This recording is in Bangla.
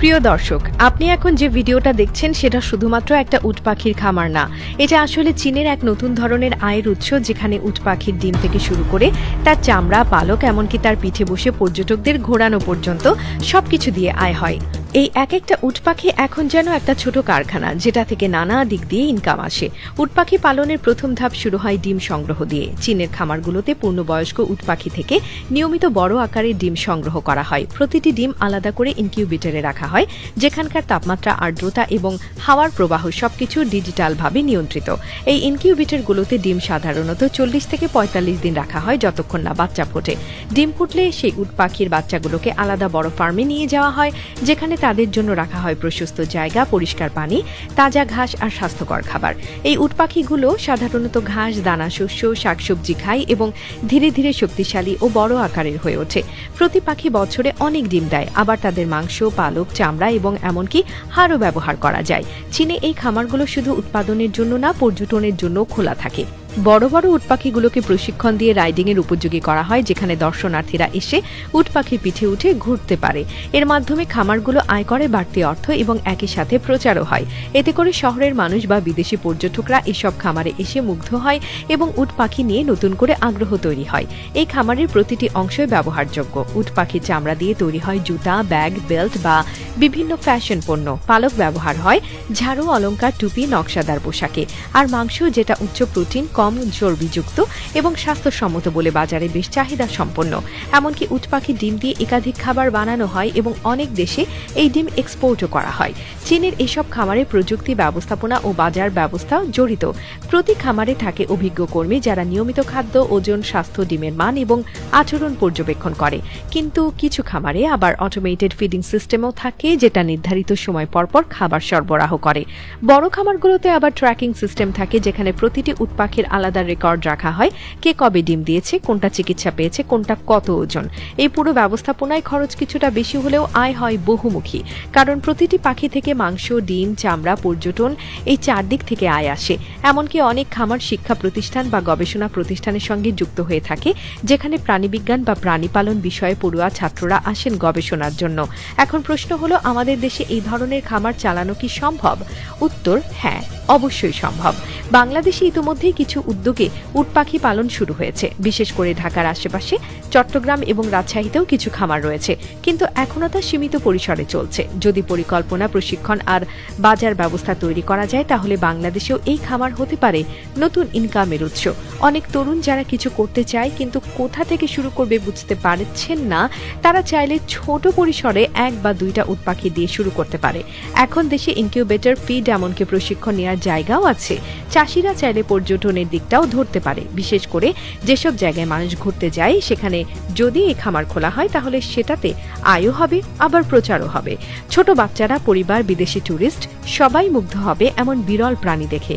প্রিয় দর্শক, আপনি এখন যে ভিডিওটা দেখছেন সেটা শুধুমাত্র একটা উটপাখির খামার না। এটা আসলে চীনের এক নতুন ধরনের আয়ের উৎস যেখানে উটপাখির ডিম থেকে শুরু করে তার চামড়া, পালক, এমনকি তার পিঠে বসে পর্যটকদের ঘোরানো পর্যন্ত সবকিছু দিয়ে আয় হয়। এই এক একটা উট পাখি এখন যেন একটা ছোট কারখানা, যেটা থেকে নানা দিক দিয়ে ইনকাম আসে। উট পাখি পালনের প্রথম ধাপ শুরু হয় ডিম সংগ্রহ দিয়ে। চীনের খামারগুলোতে পূর্ণবয়স্ক উট পাখি থেকে নিয়মিত বড় আকারের ডিম সংগ্রহ করা হয়। প্রতিটি ডিম আলাদা করে ইনকিউবেটরে রাখা হয়, যেখানকার তাপমাত্রা, আর্দ্রতা এবং হাওয়ার প্রবাহ সবকিছু ডিজিটালভাবে নিয়ন্ত্রিত। এই ইনকিউবেটরগুলোতে ডিম সাধারণত চল্লিশ থেকে পঁয়তাল্লিশ দিন রাখা হয় যতক্ষণ না বাচ্চা ফোটে। ডিম ফুটলে সেই উট পাখির বাচ্চাগুলোকে আলাদা বড় ফার্মে নিয়ে যাওয়া হয়, যেখানে তাদের জন্য রাখা হয় প্রশস্ত জায়গা, পরিষ্কার পানি, তাজা ঘাস আর স্বাস্থ্যকর খাবার। এই উটপাখিগুলো সাধারণত ঘাস, দানা শস্য, শাকসবজি খায় এবং ধীরে ধীরে শক্তিশালী ও বড় আকারের হয়ে ওঠে। প্রতি পাখি বছরে অনেক ডিম দেয়। আবার তাদের মাংস, পালক, চামড়া এবং এমনকি হাড়ও ব্যবহার করা যায়। চীনে এই খামারগুলো শুধু উৎপাদনের জন্য না, পর্যটনের জন্য খোলা থাকে। বড় বড় উটপাখিগুলোকে প্রশিক্ষণ দিয়ে রাইডিং এর উপযোগী করা হয়, যেখানে দর্শনার্থীরা এসে উট পাখির পিঠে উঠে ঘুরতে পারে। এর মাধ্যমে খামারগুলো আয় করে, বাড়তি অর্থ এবং একই সাথে প্রচারও হয়। এতে করে শহরের মানুষ বা বিদেশি পর্যটকরা এসব খামারে এসে মুগ্ধ হয় এবং উট পাখি নিয়ে নতুন করে আগ্রহ তৈরি হয়। এই খামারের প্রতিটি অংশই ব্যবহারযোগ্য। উট পাখির চামড়া দিয়ে তৈরি হয় জুতা, ব্যাগ, বেল্ট বা বিভিন্ন ফ্যাশন পণ্য, পালক ব্যবহার হয়, ঝাড়ু, অলংকার, টুপি, নকশাদার পোশাকে। আর মাংস, যেটা উচ্চ প্রোটিন, কম চর্বিযুক্ত এবং স্বাস্থ্যসম্মত বলে বাজারে বেশ চাহিদা সম্পন্ন। এমনকি উট পাখির ডিম দিয়ে একাধিক খাবার বানানো হয় এবং অনেক দেশে এই ডিম এক্সপোর্টও করা হয়। চীনের এসব খামারে প্রযুক্তি ব্যবস্থাপনা ও বাজার ব্যবস্থা জড়িত। প্রতি খামারে থাকে অভিজ্ঞ কর্মী যারা নিয়মিত খাদ্য, ওজন, স্বাস্থ্য, ডিমের মান এবং আচরণ পর্যবেক্ষণ করে। কিন্তু কিছু খামারে আবার অটোমেটেড ফিডিং সিস্টেমও থাকে। যেটা নির্ধারিত সময় পরপর খাবার সরবরাহ করে। বড় খামারগুলোতে আবার ট্র্যাকিং সিস্টেম থাকে, যেখানে প্রতিটি উট পাখির আলাদা রেকর্ড রাখা হয়, কে কবে ডিম দিয়েছে, কোনটা চিকিৎসা পেয়েছে, কোনটা কত ওজন। এই পুরো ব্যবস্থাপনায় খরচ কিছুটা বেশি হলেও আয় হয় বহুমুখী, কারণ প্রতিটি পাখি থেকে মাংস, ডিম, চামড়া, পর্যটন এই চারদিক থেকে আয় আসে। এমনকি অনেক খামার শিক্ষা প্রতিষ্ঠান বা গবেষণা প্রতিষ্ঠানের সঙ্গে যুক্ত হয়ে থাকে, যেখানে প্রাণীবিজ্ঞান বা প্রাণী পালন বিষয়ে পড়ুয়া ছাত্ররা আসেন গবেষণার জন্য। এখন প্রশ্ন হলো আমাদের দেশে এই ধরনের খামার চালানো কি সম্ভব? উত্তর হ্যাঁ অবশ্যই সম্ভব। বাংলাদেশে ইতিমধ্যেই কিছু উদ্যোগে উট পাখি পালন শুরু হয়েছে। বিশেষ করে ঢাকার আশেপাশে চট্টগ্রাম এবং রাজশাহীতেও কিছু খামার রয়েছে। কিন্তু এখনও তা সীমিত পরিসরে চলছে। যদি পরিকল্পনা, প্রশিক্ষণ আর বাজার ব্যবস্থা তৈরি করা যায়, তাহলে বাংলাদেশেও এই খামার হতে পারে নতুন ইনকামের উৎস। অনেক তরুণ যারা কিছু করতে চায়, কিন্তু কোথা থেকে শুরু করবে বুঝতে পারছেন না, তারা চাইলে ছোট পরিসরে এক বা দুইটা উট পাখি দিয়ে শুরু করতে পারে। এখন দেশে ইনকিউবেটর, ফিড এমনকি প্রশিক্ষণ নেওয়ার জায়গাও আছে। চাষিরা চাইলে পর্যটনের দিকটাও ধরতে পারে। বিশেষ করে যেসব জায়গায় মানুষ ঘুরতে যায়, সেখানে যদি এই খামার খোলা হয়, তাহলে সেটাতে আয়ও হবে, আবার প্রচারও হবে। ছোট বাচ্চারা, পরিবার, বিদেশি ট্যুরিস্ট সবাই মুগ্ধ হবে এমন বিরল প্রাণী দেখে।